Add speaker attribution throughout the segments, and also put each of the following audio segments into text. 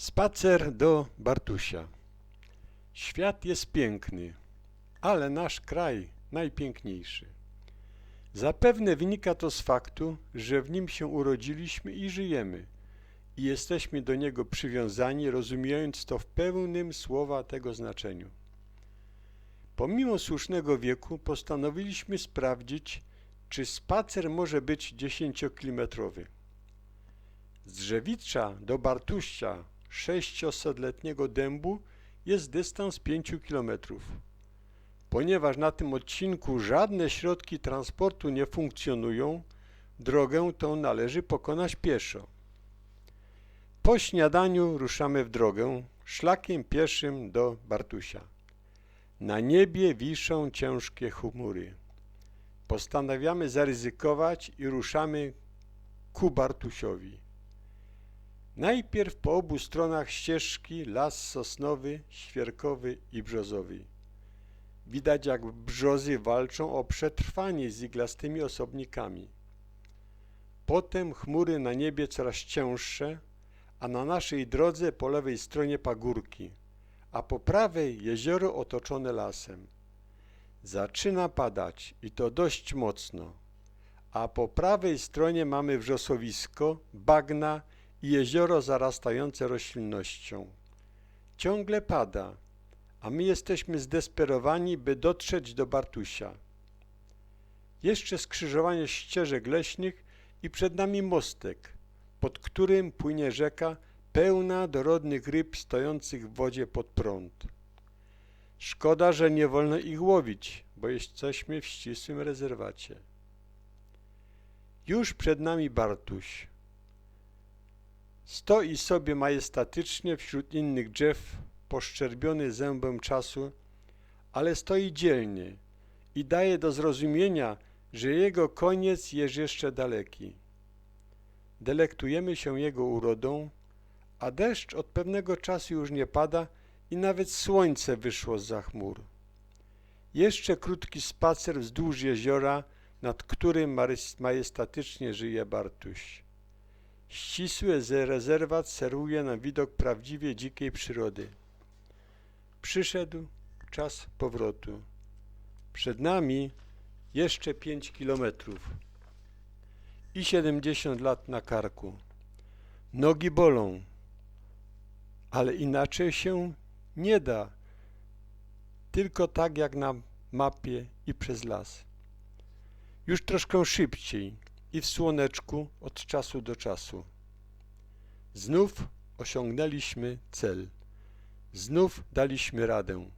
Speaker 1: Spacer do Bartusia. Świat jest piękny, ale nasz kraj najpiękniejszy. Zapewne wynika to z faktu, że w nim się urodziliśmy i żyjemy i jesteśmy do niego przywiązani, rozumiejąc to w pełnym słowa tego znaczeniu. Pomimo słusznego wieku postanowiliśmy sprawdzić, czy spacer może być dziesięciokilometrowy. Z Drzewicza do Bartusia, sześciosetletniego dębu, jest dystans 5 kilometrów. Ponieważ na tym odcinku żadne środki transportu nie funkcjonują, drogę tą należy pokonać pieszo. Po śniadaniu ruszamy w drogę szlakiem pieszym do Bartusia. Na niebie wiszą ciężkie chmury. Postanawiamy zaryzykować i ruszamy ku Bartusiowi. Najpierw po obu stronach ścieżki las sosnowy, świerkowy i brzozowy. Widać jak brzozy walczą o przetrwanie z iglastymi osobnikami. Potem chmury na niebie coraz cięższe, a na naszej drodze po lewej stronie pagórki, a po prawej jezioro otoczone lasem. Zaczyna padać i to dość mocno, a po prawej stronie mamy wrzosowisko, bagna i jezioro zarastające roślinnością. Ciągle pada, a my jesteśmy zdesperowani, by dotrzeć do Bartusia. Jeszcze skrzyżowanie ścieżek leśnych i przed nami mostek, pod którym płynie rzeka pełna dorodnych ryb stojących w wodzie pod prąd. Szkoda, że nie wolno ich łowić, bo jesteśmy w ścisłym rezerwacie. Już przed nami Bartuś. Stoi sobie majestatycznie wśród innych drzew, poszczerbiony zębem czasu, ale stoi dzielnie i daje do zrozumienia, że jego koniec jest jeszcze daleki. Delektujemy się jego urodą, a deszcz od pewnego czasu już nie pada i nawet słońce wyszło z chmur. Jeszcze krótki spacer wzdłuż jeziora, nad którym majestatycznie żyje Bartuś. Ścisły ze rezerwat serwuje nam widok prawdziwie dzikiej przyrody. Przyszedł czas powrotu. Przed nami jeszcze pięć kilometrów i siedemdziesiąt lat na karku. Nogi bolą, ale inaczej się nie da. Tylko tak jak na mapie i przez las. Już troszkę szybciej i w słoneczku od czasu do czasu. Znów osiągnęliśmy cel. Znów daliśmy radę.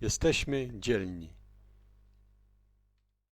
Speaker 1: Jesteśmy dzielni.